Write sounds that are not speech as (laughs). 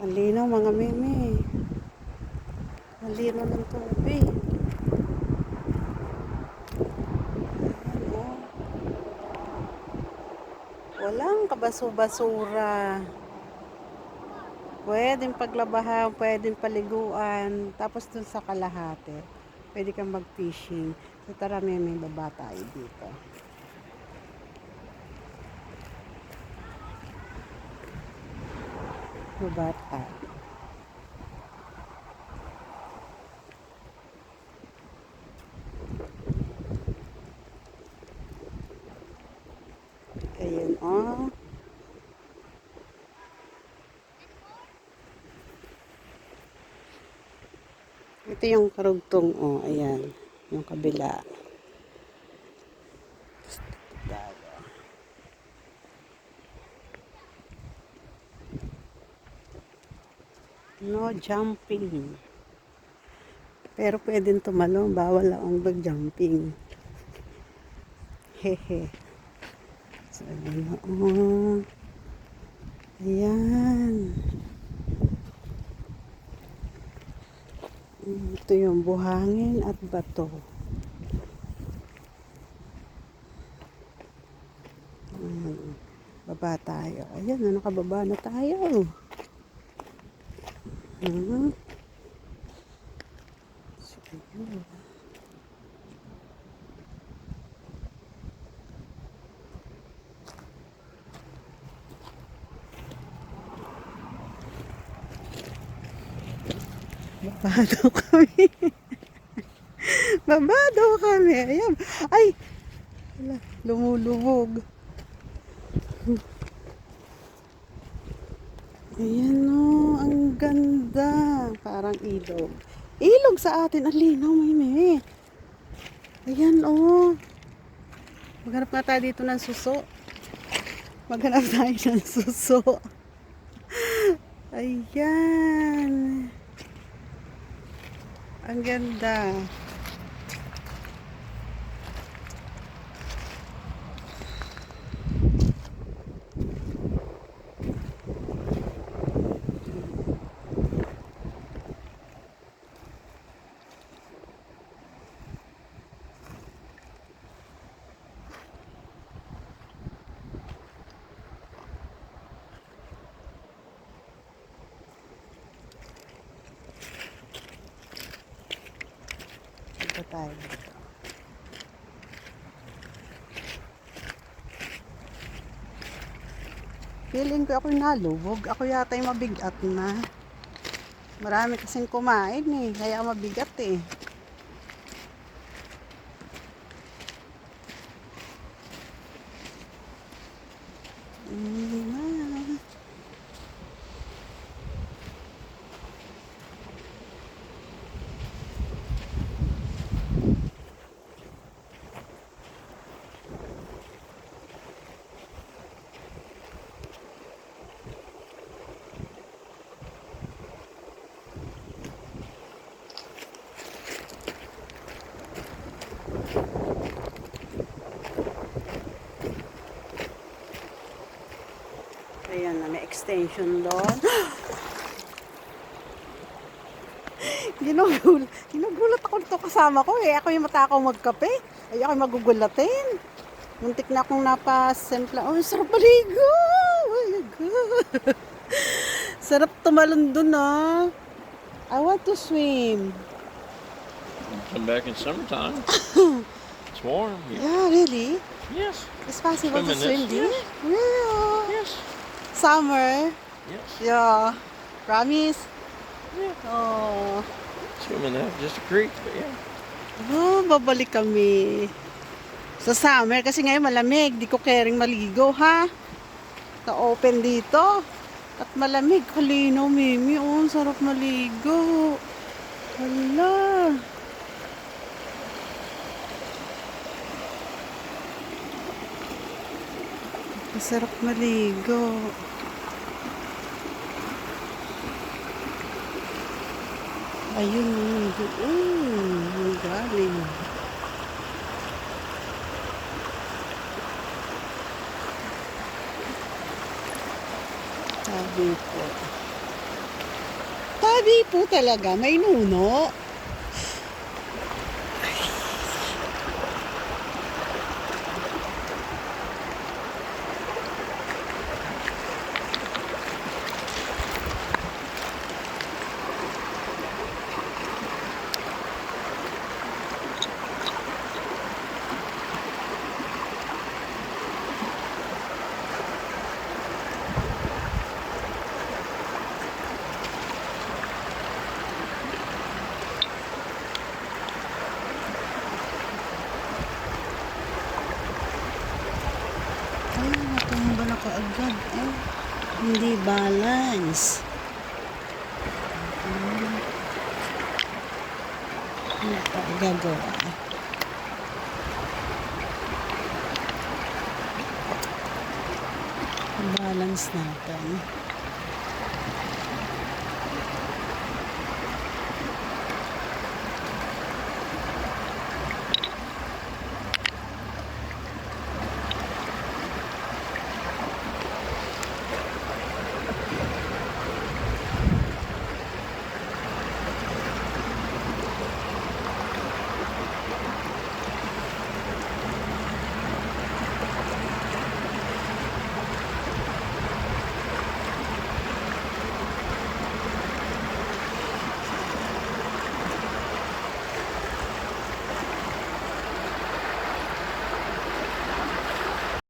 Ang linaw mga meme. Ang linaw ng tubig. Ayan, oh. Walang kabaso-basura. Pwedeng paglabahan, pwedeng paliguan. Tapos dun sa kalahati, pwede kang mag-fishing. So tara meme, baba tayo dito. Baba tayo. Ayun, oh. Ito yung karugtong, oh. Ayan. Yung kabila. Daga. No jumping. Pero pwedeng tumalong. Bawal lang ang mag-jumping. Hehe. So, na, oh. Ayan. Ito yung buhangin at bato. Baba tayo. Ayan, na nakababa na tayo. Mhm. So, ayun. Baba daw kami. Baba daw kami. Ayan. Ay! Lumulubog. Ayan o, ang ganda. Parang ilog. Ilog sa atin. Ang linaw, may. Ayan o. Maghanap nga tayo dito ng suso. Maghanap tayo (laughs) ng suso. Ayan. Ang ganda. Tayo. Feeling ko ako nalubog. Ako yata yung mabigat na. Marami kasing kumain eh. Kaya mabigat eh. Mm, na. Ayan na, may extension doon. (gasps) Ginugul, ginugulat ako dito kasama ko eh. Ako yung matakaw magkape. Ay, ako yung magugulatin. Muntik na akong napasempla. Oh, sarap maligo! Oh my God. sarap tumalon dun ah. I want to swim. Come back in summertime. (laughs) it's warm. here. Yeah, really? Yes. It's possible to Swim there? Yeah. Yes. Summer. Yes. Yeah. Promise? Yeah. Oh. Swim that. Just a creek, but yeah. Oh, babalik kami. Sa summer, kasi ngayon malamig. Di ko caring maligo, ha? Ka-open dito. At malamig. Kalino, Mimi. Oh, sarap maligo. Hala. Masarap maligo. Ayun, doon. Ang galing. Sabi po. Tabi po talaga, may nuno. Ay, natumba na kaagad. Ay, hindi balance. Ano pa gagawa? Balance natin.